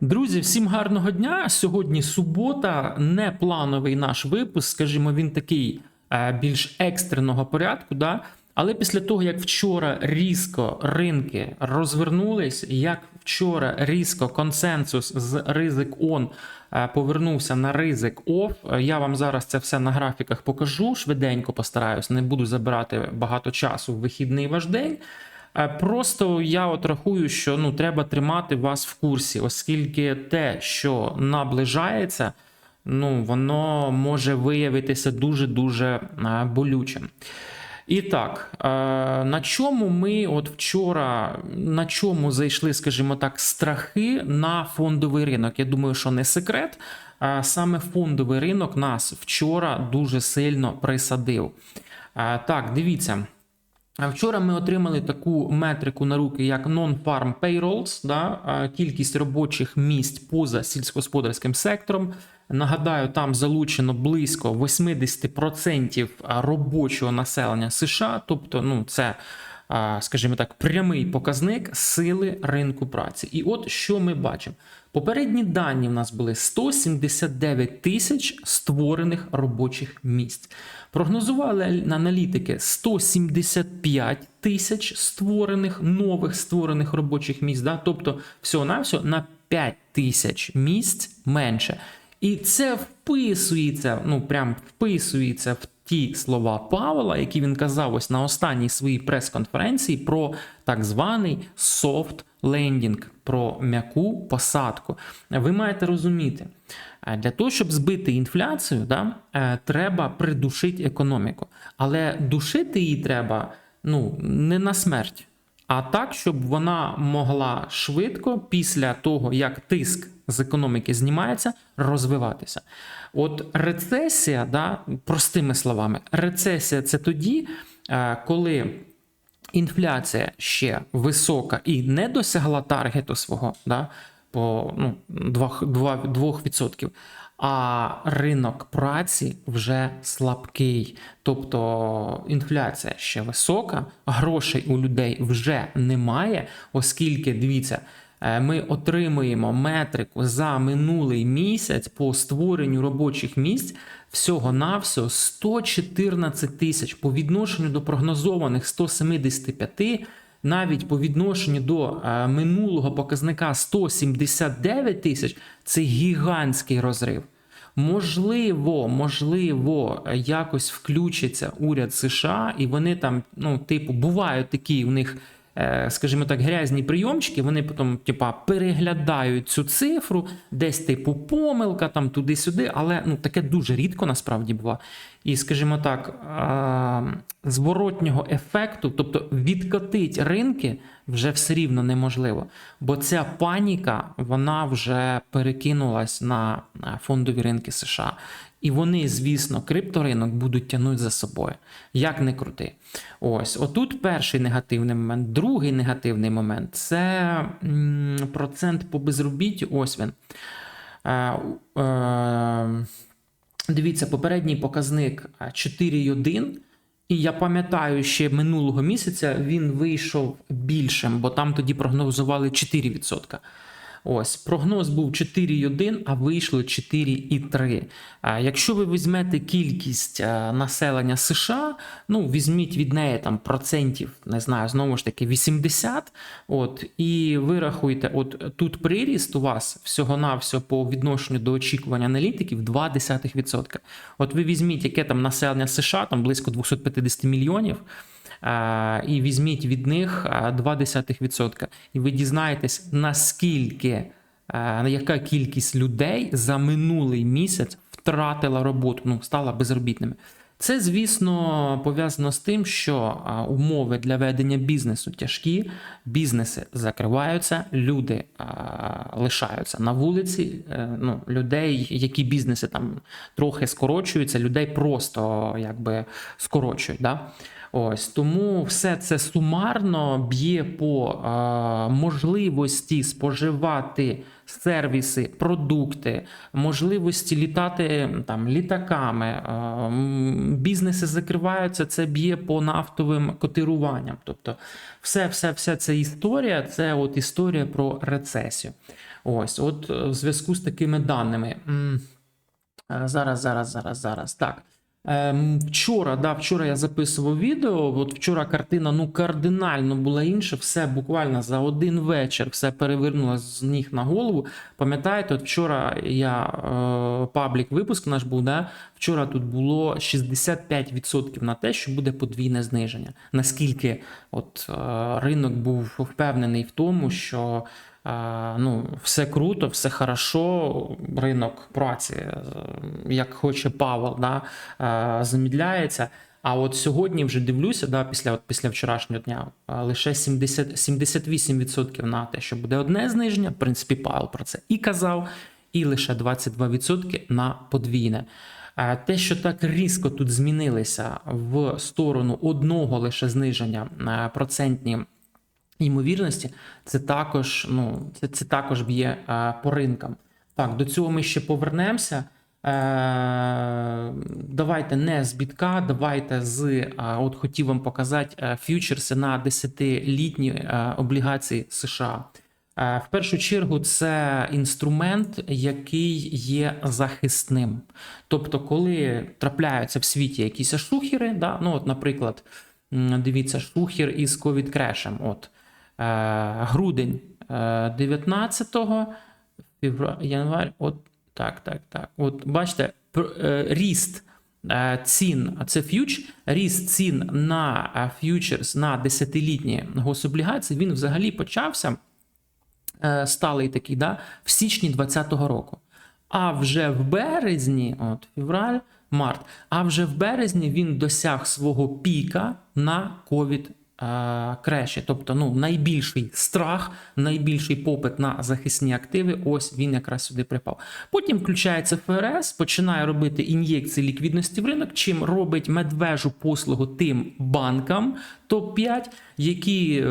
Друзі, всім гарного дня. Сьогодні субота, не плановий наш випуск. Скажімо, він такий е, більш екстреного порядку. Да? Але після того, як вчора різко ринки розвернулись, як вчора різко консенсус з ризик он е, повернувся на ризик оф, е, я вам зараз це все на графіках покажу. Швиденько постараюсь, не буду забирати багато часу в вихідний ваш день. Е, Просто я от рахую, що ну треба тримати вас в курсі, оскільки те, що наближається, ну воно може виявитися дуже дуже болючим. І так, е, на чому ми от вчора на чому зайшли, скажімо так, страхи на фондовий ринок? Я думаю, що не секрет. Е, Саме фондовий ринок нас вчора дуже сильно присадив. Е, Так, дивіться. Вчора ми отримали таку метрику на руки, як Non-Farm Payrolls, да, кількість робочих місць поза сільськогосподарським сектором. Нагадаю, там залучено близько 80% робочого населення США, тобто, ну, це, скажімо так, прямий показник сили ринку праці. І от що ми бачимо. Попередні дані в нас були 179 тисяч створених робочих місць. Прогнозували аналітики 175 тисяч створених нових створених робочих місць. Да? Тобто, всього-навсього на 5 тисяч місць менше. І це вписується, ну прям вписується в ті слова Павла, які він казав ось на останній своїй прес-конференції про так званий soft landing, про м'яку посадку. Ви маєте розуміти, е, для того, щоб збити інфляцію, да, е, треба придушити економіку. Але душити її треба ну, не на смерть, а так, щоб вона могла швидко, після того, як тиск з економіки знімається, розвиватися. От рецесія, да, простими словами, рецесія це тоді, е, коли інфляція ще висока і не досягла таргету свого да, по ну, 2%, 2, 2%, а ринок праці вже слабкий. Тобто інфляція ще висока, грошей у людей вже немає, оскільки дивіться. Е, Ми отримуємо метрику за минулий місяць по створенню робочих місць всього-навсього 114 тисяч по відношенню до прогнозованих 175, навіть по відношенню до е, минулого показника 179 тисяч це гігантський розрив. Можливо, можливо, якось включиться уряд США, і вони там, ну, типу, бувають такі у них, скажімо так, грязні прийомчики. Вони потім, типа, переглядають цю цифру, десь типу помилка, там туди-сюди, але ну таке дуже рідко насправді буває. І, скажімо так, е, зворотнього ефекту, тобто відкотить ринки, вже все рівно неможливо. Бо ця паніка вона вже перекинулась на фондові ринки США. І вони, звісно, крипторинок будуть тягнути за собою. Як не крути. Ось, отут перший негативний момент. Другий негативний момент це процент по безробіттю. Ось він. Е, е, Дивіться, попередній показник 4,1. І я пам'ятаю, ще минулого місяця він вийшов більшим, бо там тоді прогнозували 4%. Ось, прогноз був 4,1, а вийшло 4,3. А Якщо ви візьмете кількість а, населення США, ну візьміть від неї там процентів, не знаю, знову ж таки 80. От, і вирахуйте, от тут приріст у вас всього-навсього по відношенню до очікування аналітиків 0,2%. От ви візьміть, яке там населення США, там близько 250 мільйонів. А, і візьміть від них а, 0,2%. І ви дізнаєтесь, наскільки, яка кількість людей за минулий місяць втратила роботу, ну, стала безробітними. Це, звісно, пов'язано з тим, що умови для ведення бізнесу тяжкі, бізнеси закриваються, люди лишаються на вулиці. Е, ну, людей, які бізнеси там трохи скорочуються, людей просто якби скорочують. Да? Ось тому все це сумарно б'є по е, можливості споживати сервіси, продукти, можливості літати там літаками, м, бізнеси закриваються, це б'є по нафтовим котируванням. Тобто, все, все, вся ця історія це от історія про рецесію. Ось, от е, в зв'язку з такими даними. Е, Зараз, зараз, зараз, зараз. Так. Ем, вчора, да, вчора я записував відео. От вчора картина ну кардинально була інша. Все буквально за один вечір все перевернулося з ніг на голову. Пам'ятаєте, от вчора я е, паблік випуск наш був. Да? Вчора тут було 65% на те, що буде подвійне зниження. Наскільки от е, ринок був впевнений в тому, що ну, все круто, все хорошо, ринок праці, е, як хоче Павел, да, е, замідляється. А от сьогодні вже дивлюся, да, після, от, після вчорашнього дня, е, лише 70, 78% на те, що буде одне зниження. В принципі, Павел про це і казав, і лише 22% на подвійне. Те, що так різко тут змінилися в сторону одного лише зниження процентні ймовірності, це також, ну, це, це також б'є е, по ринкам. Так, до цього ми ще повернемося. Е, давайте не з бітка, давайте з е, от хотів вам показати ф'ючерси на 10-літні е, облігації США. В першу чергу, це інструмент, який є захисним. Тобто, коли трапляються в світі якісь шухери, да, ну, от, наприклад, дивіться, шухер із ковід-крешем. От, е, грудень е, 19-го, февраль, январь, от так, так, так. От бачите, е, ріст е, цін, це ф'юч, ріст цін на е, ф'ючерс на 10-літні гособлігації, він взагалі почався е, сталий такий, да, в січні 2020 року. А вже в березні, от февраль, март, а вже в березні він досяг свого піка на ковід. Е, Креші, тобто ну, найбільший страх, найбільший попит на захисні активи, ось він якраз сюди припав. Потім включається ФРС, починає робити ін'єкції ліквідності в ринок, чим робить медвежу послугу тим банкам топ-5, які е,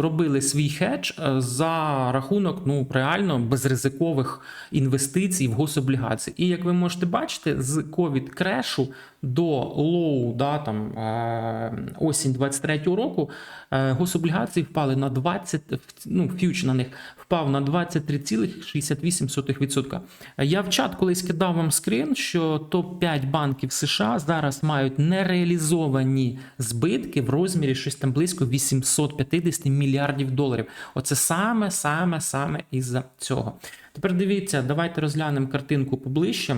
робили свій хедж е, за рахунок ну реально безризикових інвестицій в гособлігації. І як ви можете бачити, з ковід крешу до лоу, да, там, е, осінь 23-го року гособлігації впали на 20, ну, фьюч на них впав на 23,68%. Я в чат колись кидав вам скрин, що топ-5 банків США зараз мають нереалізовані збитки в розмірі щось там близько 850 мільярдів доларів. Оце саме, саме, саме із-за цього. Тепер дивіться, давайте розглянемо картинку поближче.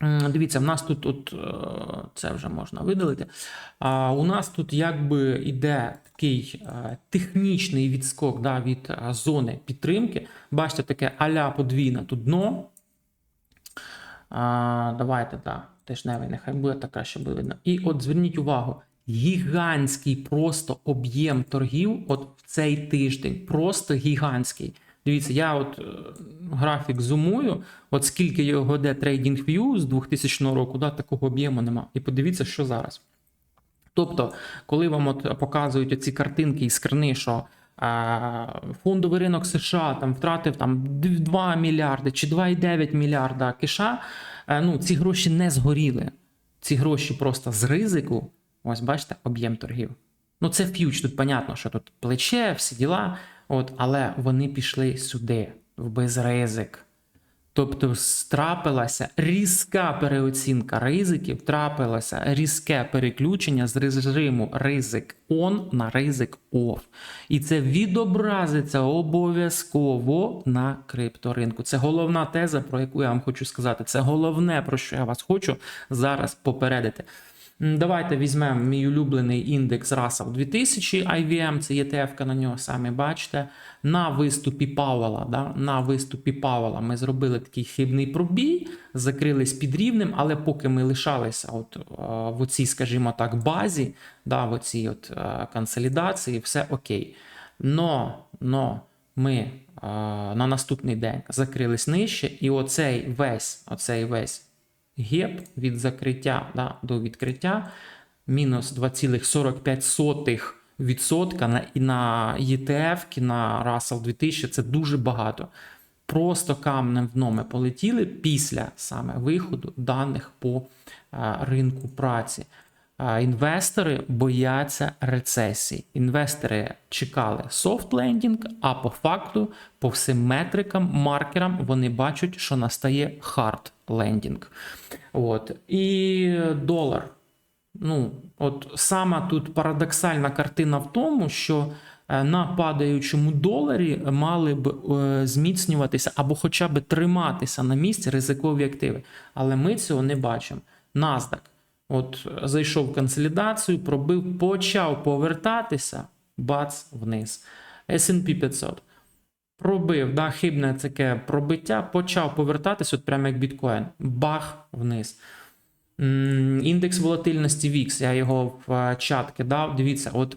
Дивіться, в нас тут, от, е, це вже можна видалити. А у нас тут якби іде такий е, технічний відскок да, від е, зони підтримки. Бачите, таке аля подвійне тут дно. А, давайте, так, тижневий, нехай буде так краще буде видно. І от зверніть увагу, гігантський просто об'єм торгів от в цей тиждень. Просто гігантський. Дивіться, я от е, графік зумую, от скільки його йде TradingView з 2000 року, да, такого об'єму нема. І подивіться, що зараз. Тобто, коли вам от показують оці картинки із крини, що е, фондовий ринок США там втратив там 2 мільярди чи 2,9 мільярда киша, е, ну ці гроші не згоріли. Ці гроші просто з ризику. Ось бачите, об'єм торгів. Ну, це ф'юч, тут понятно, що тут плече, всі діла, от, але вони пішли сюди, в безризик. Тобто трапилася різка переоцінка ризиків, трапилося різке переключення з режиму ризик on на ризик off. І це відобразиться обов'язково на крипторинку. Це головна теза, про яку я вам хочу сказати. Це головне, про що я вас хочу зараз попередити. Давайте візьмемо мій улюблений індекс Russell 2000 IVM, це ETF, на нього самі бачите. На виступі Павела, да, на виступі Павела ми зробили такий хибний пробій, закрились під рівнем, але поки ми лишалися от, е, в оцій, скажімо так, базі, да, в оцій от, е, консолідації, все окей. Но, но ми е, на наступний день закрились нижче, і оцей весь, оцей весь геп від закриття да, до відкриття мінус 2,45% на, і на ETF, на Russell 2000 це дуже багато. просто камнем в номи полетіли після саме виходу даних по е, ринку праці. Інвестори бояться рецесії. Інвестори чекали софт лендінг, а по факту, по всім метрикам, маркерам, вони бачать, що настає хард лендінг. От. І долар. Ну, от сама тут парадоксальна картина в тому, що е, на падаючому доларі мали б е, зміцнюватися або хоча б триматися на місці ризикові активи. Але ми цього не бачимо. NASDAQ от зайшов в консолідацію, пробив, почав повертатися, бац, вниз. S&P 500 пробив, да, хибне таке пробиття, почав повертатися, от прямо як біткоін. Бах вниз. Індекс волатильності VIX, я його в е, чат кидав. Дивіться, от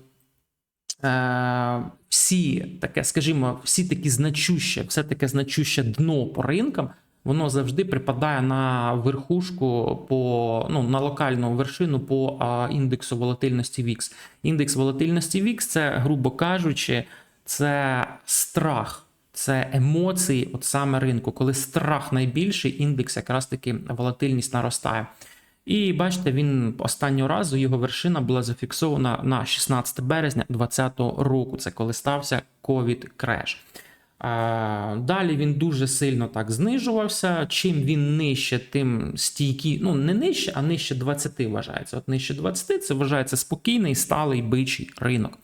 е, всі таке, скажімо, всі такі значуще, все таке значуще дно по ринкам, воно завжди припадає на верхушку по ну, на локальну вершину по а, індексу волатильності VIX. Індекс волатильності VIX це, грубо кажучи, це страх. Це емоції, от саме ринку. Коли страх найбільший, індекс якраз таки волатильність наростає. І бачите, він останнього разу його вершина була зафіксована на 16 березня 2020 року. Це коли стався ковід креш. Далі він дуже сильно так знижувався. Чим він нижче, тим стійкі, ну не нижче, а нижче 20 вважається. От нижче 20 це вважається спокійний, сталий бичий ринок.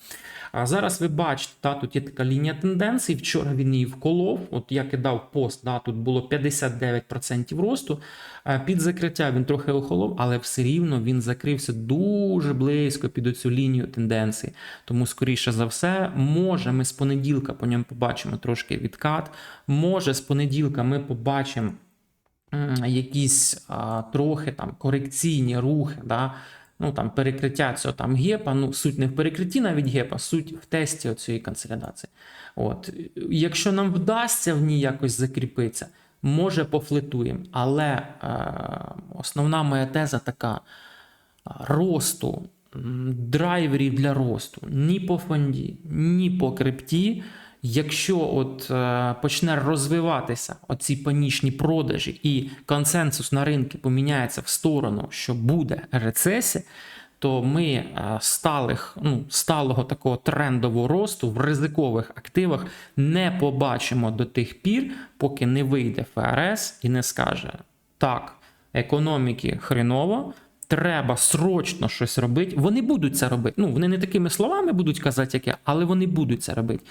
А зараз ви бачите, та, тут є така лінія тенденцій. Вчора він її вколов. От я кидав пост, да, тут було 59% росту. Е, Під закриття він трохи охолов, але все рівно він закрився дуже близько під оцю лінію тенденції. Тому, скоріше за все, може, ми з понеділка по ньому побачимо трошки відкат. Може, з понеділка ми побачимо якісь а, трохи там корекційні рухи. Да? Ну там перекриття цього там гепа. Ну, суть не в перекритті навіть гепа, суть в тесті цієї консолідації. От. Якщо нам вдасться в ній якось закріпитися, може пофлетуємо. Але е, основна моя теза така: росту, драйверів для росту ні по фонді, ні по крипті. Якщо от е, почне розвиватися оці панічні продажі і консенсус на ринку поміняється в сторону, що буде рецесія, то ми е, сталих, ну, сталого такого трендового росту в ризикових активах не побачимо до тих пір, поки не вийде ФРС і не скаже так, економіки хреново. Треба срочно щось робити. Вони будуть це робити. Ну, вони не такими словами будуть казати, як я, але вони будуть це робити.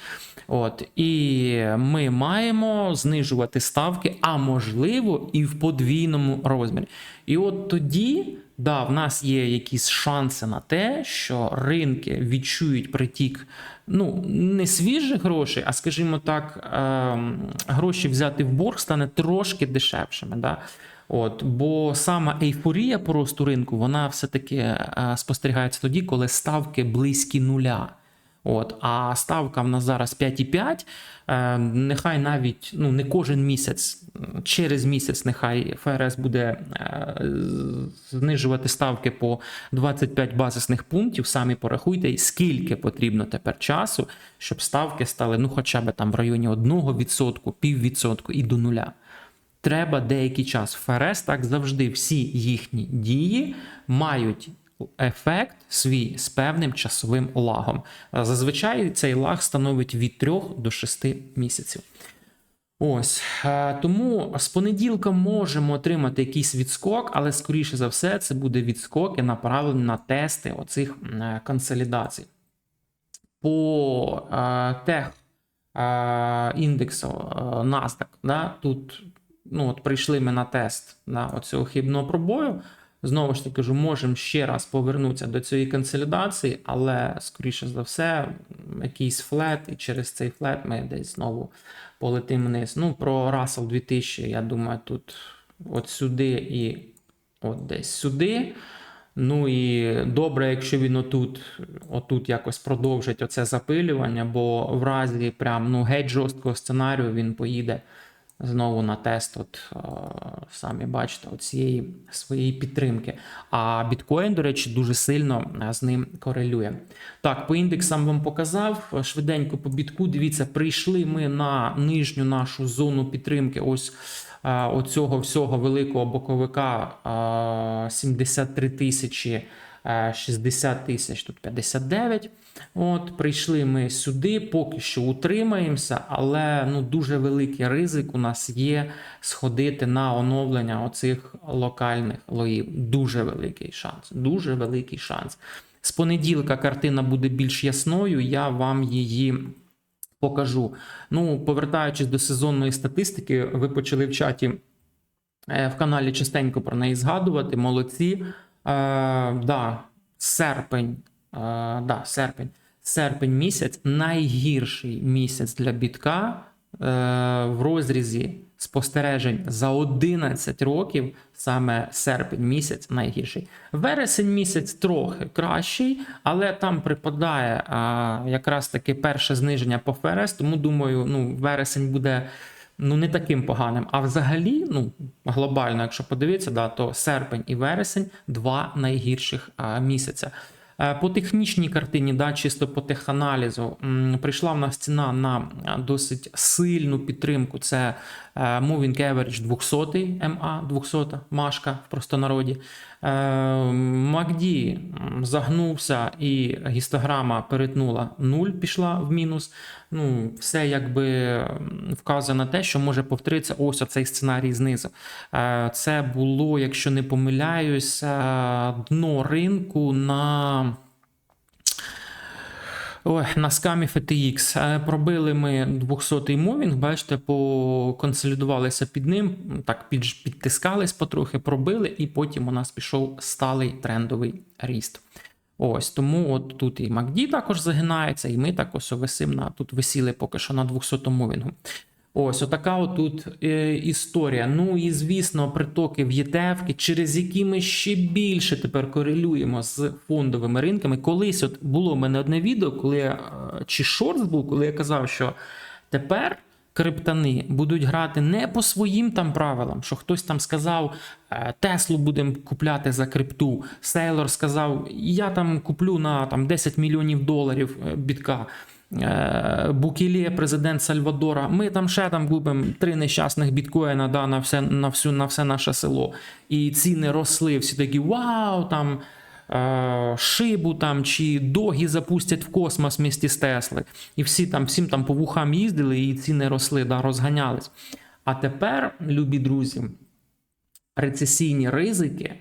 От і ми маємо знижувати ставки, а можливо, і в подвійному розмірі. І от тоді, да, в нас є якісь шанси на те, що ринки відчують притік. Ну, не свіжих грошей, а скажімо так, ем, гроші взяти в борг стане трошки дешевшими. Да? От, бо сама ейфорія по росту ринку, вона все-таки е, спостерігається тоді, коли ставки близькі нуля. От, а ставка в нас зараз 5,5. Е, нехай навіть ну, не кожен місяць, через місяць, нехай ФРС буде е, знижувати ставки по 25 базисних пунктів. Самі порахуйте, скільки потрібно тепер часу, щоб ставки стали ну, хоча б там в районі 1%, піввідсотку і до нуля треба деякий час. ФРС так завжди всі їхні дії мають ефект свій з певним часовим лагом. Зазвичай цей лаг становить від 3 до 6 місяців. Ось е, тому з понеділка можемо отримати якийсь відскок, але скоріше за все, це буде відскок і направлений на тести оцих е, консолідацій. По е, тех е, індексу е, NASDAQ, да, тут ну, от прийшли ми на тест на оцього хибного пробою. Знову ж таки кажу, можемо ще раз повернутися до цієї консолідації, але, скоріше за все, якийсь флет, і через цей флет ми десь знову полетимо вниз. Ну, про Russell 2000, я думаю, тут от сюди і от десь сюди. Ну і добре, якщо він отут, отут якось продовжить оце запилювання, бо в разі прям ну геть жорсткого сценарію він поїде знову на тест, от е, самі бачите, цієї своєї підтримки. А біткоін, до речі, дуже сильно е, з ним корелює. Так, по індексам вам показав. Швиденько по бітку. Дивіться, прийшли ми на нижню нашу зону підтримки. Ось е, оцього всього великого боковика е, 73 тисячі. Е, 60 тисяч, тут 59. От, прийшли ми сюди, поки що утримаємося, але ну, дуже великий ризик у нас є сходити на оновлення оцих локальних лоїв. Дуже великий шанс. Дуже великий шанс. З понеділка картина буде більш ясною, я вам її покажу. Ну, повертаючись до сезонної статистики, ви почали в чаті е, в каналі частенько про неї згадувати. Молодці. Е, да, серпень. Е, да, серпень. Серпень місяць найгірший місяць для бітка е, в розрізі спостережень за 11 років. Саме серпень місяць найгірший. Вересень місяць трохи кращий, але там припадає якраз таки перше зниження по ФРС. Тому думаю, ну вересень буде ну не таким поганим. А взагалі, ну глобально, якщо подивитися, да, то серпень і вересень два найгірших а, місяця. Е, По технічній картині, да, чисто по теханалізу, прийшла в нас ціна на досить сильну підтримку. Це е, Moving Average 200 MA, 200 Машка в простонароді. Е, MACD м, загнувся і гістограма перетнула 0, пішла в мінус. Ну, все якби вказує на те, що може повторитися ось оцей сценарій знизу. Е, Це було, якщо не помиляюсь, е, дно ринку на. Ой, на скамі FTX. Е, Пробили ми 200-й мовінг, бачите, поконсолідувалися під ним, так під, підтискались потрохи, пробили, і потім у нас пішов сталий трендовий ріст. Ось тому от тут і MACD також загинається, і ми також висим на тут висіли поки що на 200 мовінгу. Ось, отака отут е, історія. Ну і звісно, притоки в ETF, через які ми ще більше тепер корелюємо з фондовими ринками. Колись от було в мене одне відео, коли я, е, чи шортс був, коли я казав, що тепер. Криптани будуть грати не по своїм там правилам, що хтось там сказав, е, Теслу будемо купляти за крипту. Сейлор сказав, я там куплю на там 10 мільйонів доларів е, бітка. Е, Букілє, президент Сальвадора. Ми там ще там купимо три нещасних біткоїна да, на все на всю на все наше село. І ціни росли. Всі такі вау, там е, шибу там чи догі запустять в космос місті з Тесли. І всі там всім там по вухам їздили, і ціни росли, да, розганялись. А тепер, любі друзі, рецесійні ризики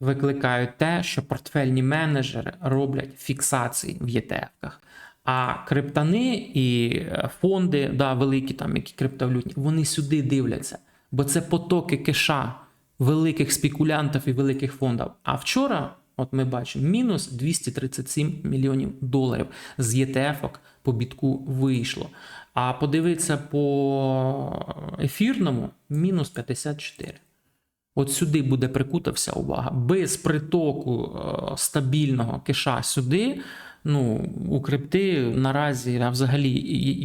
викликають те, що портфельні менеджери роблять фіксації в ETF-ках. А криптани і е, фонди, да, великі, там, які криптовалютні, вони сюди дивляться, бо це потоки кеша великих спекулянтів і великих фондів. А вчора, от ми бачимо, мінус 237 мільйонів доларів з ETF-ок по бітку вийшло. А подивитися по ефірному мінус 54. От сюди буде прикута увага. Без притоку е, стабільного кеша сюди. Ну, у крипти наразі а взагалі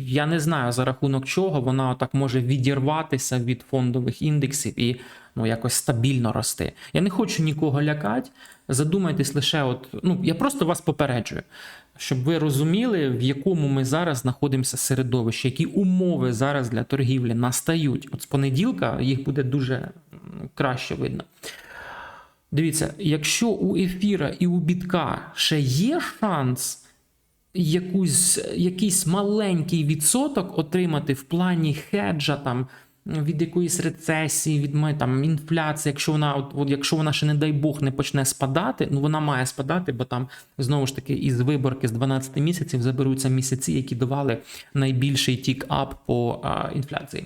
я не знаю за рахунок чого вона так може відірватися від фондових індексів і ну якось стабільно рости. Я не хочу нікого лякати. Задумайтесь лише, от ну я просто вас попереджую, щоб ви розуміли, в якому ми зараз знаходимося середовищі, які умови зараз для торгівлі настають. От з понеділка їх буде дуже краще видно. Дивіться, якщо у ефіра і у бітка ще є шанс якусь, якийсь маленький відсоток отримати в плані хеджа там. Від якоїсь рецесії, від там інфляції, якщо вона, от, от, якщо вона ще, не дай Бог, не почне спадати, ну вона має спадати, бо там знову ж таки із виборки з 12 місяців заберуться місяці, які давали найбільший тік-ап по а, інфляції.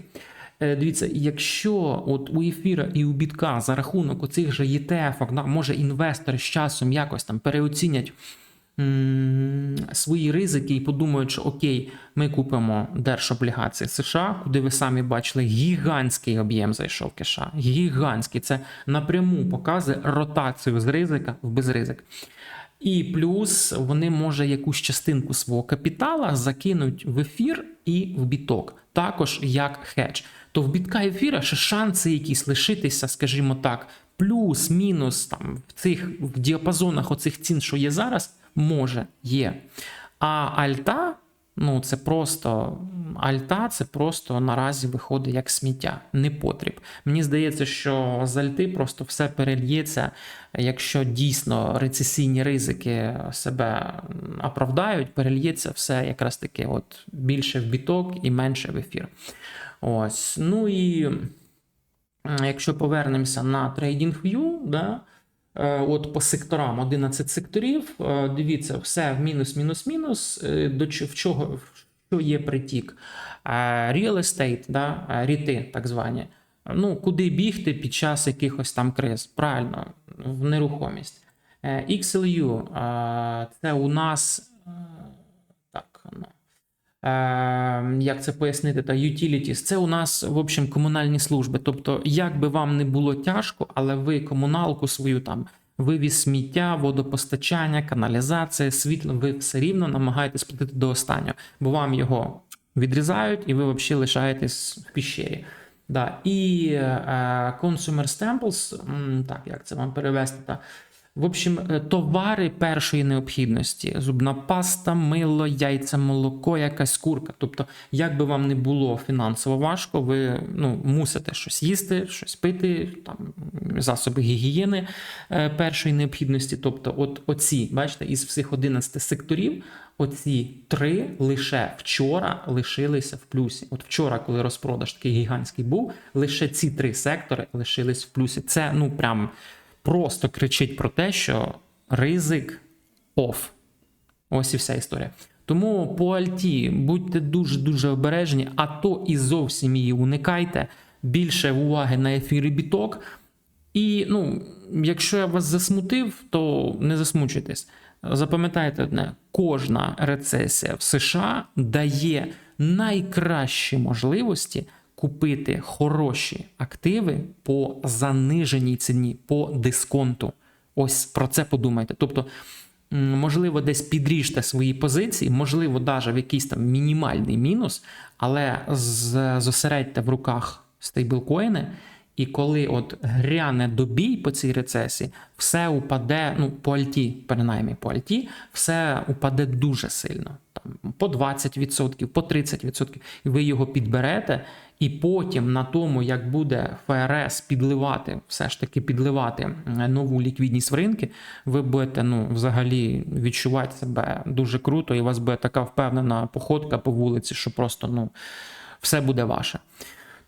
Е, Дивіться, якщо от у ефіра і у бітка за рахунок оцих же ETF, да, може інвестори з часом якось там переоцінять м, свої ризики і подумають, що окей, ми купимо держоблігації США, куди ви самі бачили, гігантський об'єм зайшов кеша. Гігантський. Це напряму показує ротацію з ризика в безризик. І плюс вони може якусь частинку свого капітала закинуть в ефір і в біток, також як хедж. То в бітка ефіра ще шанси якісь лишитися, скажімо так, плюс-мінус там в цих в діапазонах оцих цін, що є зараз, може є. А альта, ну це просто альта, це просто наразі виходить як сміття, не потріб. Мені здається, що з альти просто все перельється, якщо дійсно рецесійні ризики себе оправдають, перельється все якраз таки от більше в біток і менше в ефір. Ось. Ну і якщо повернемося на TradingView, да, е, от по секторам 11 секторів, е, дивіться, все в мінус, мінус, мінус. Е, До чого в що є притік? Real estate, да, ріти, так звані. Ну, куди бігти під час якихось там криз? Правильно, в нерухомість. XLU, це у нас. Так, ну. Як це пояснити, та utilities, це у нас, в общем, комунальні служби. Тобто, як би вам не було тяжко, але ви комуналку свою там вивіз сміття, водопостачання, каналізація, світло, ви все рівно намагаєтесь платити до останнього, бо вам його відрізають, і ви взагалі лишаєтесь в піщері. Да. І е, Consumer Staples, так, як це вам перевести? Та, в общем, е, товари першої необхідності: зубна паста, мило, яйця, молоко, якась курка. Тобто, як би вам не було фінансово важко, ви ну, мусите щось їсти, щось пити, там, засоби гігієни е, першої необхідності. Тобто, от оці, бачите, із всіх 11 секторів, оці три лише вчора лишилися в плюсі. От вчора, коли розпродаж такий гігантський був, лише ці три сектори лишились в плюсі. Це ну прям просто кричить про те, що ризик оф. Ось і вся історія. Тому по Альті будьте дуже-дуже обережні, а то і зовсім її уникайте. Більше уваги на ефір і біток. І ну, якщо я вас засмутив, то не засмучуйтесь. Запам'ятайте одне: кожна рецесія в США дає найкращі можливості купити хороші активи по заниженій ціні, по дисконту. Ось про це подумайте. Тобто, можливо, десь підріжте свої позиції, можливо, навіть в якийсь там мінімальний мінус, але зосередьте в руках стейблкоїни. І коли от гряне добій по цій рецесії, все упаде, ну, по альті, принаймні по альті, все упаде дуже сильно. Там, по 20%, по 30%. І ви його підберете, і потім на тому, як буде ФРС підливати, все ж таки підливати нову ліквідність в ринки, ви будете ну, взагалі відчувати себе дуже круто, і у вас буде така впевнена походка по вулиці, що просто ну, все буде ваше.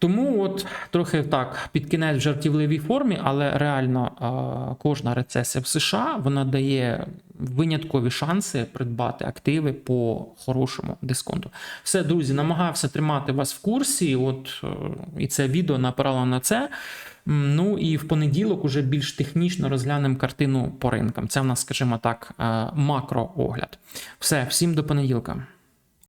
Тому от трохи так під кінець в жартівливій формі, але реально кожна рецесія в США вона дає виняткові шанси придбати активи по хорошому дисконту. Все, друзі, намагався тримати вас в курсі. От е, і це відео напирало на це. Ну і в понеділок уже більш технічно розглянемо картину по ринкам. Це в нас, скажімо так, е, макроогляд. Все, всім до понеділка.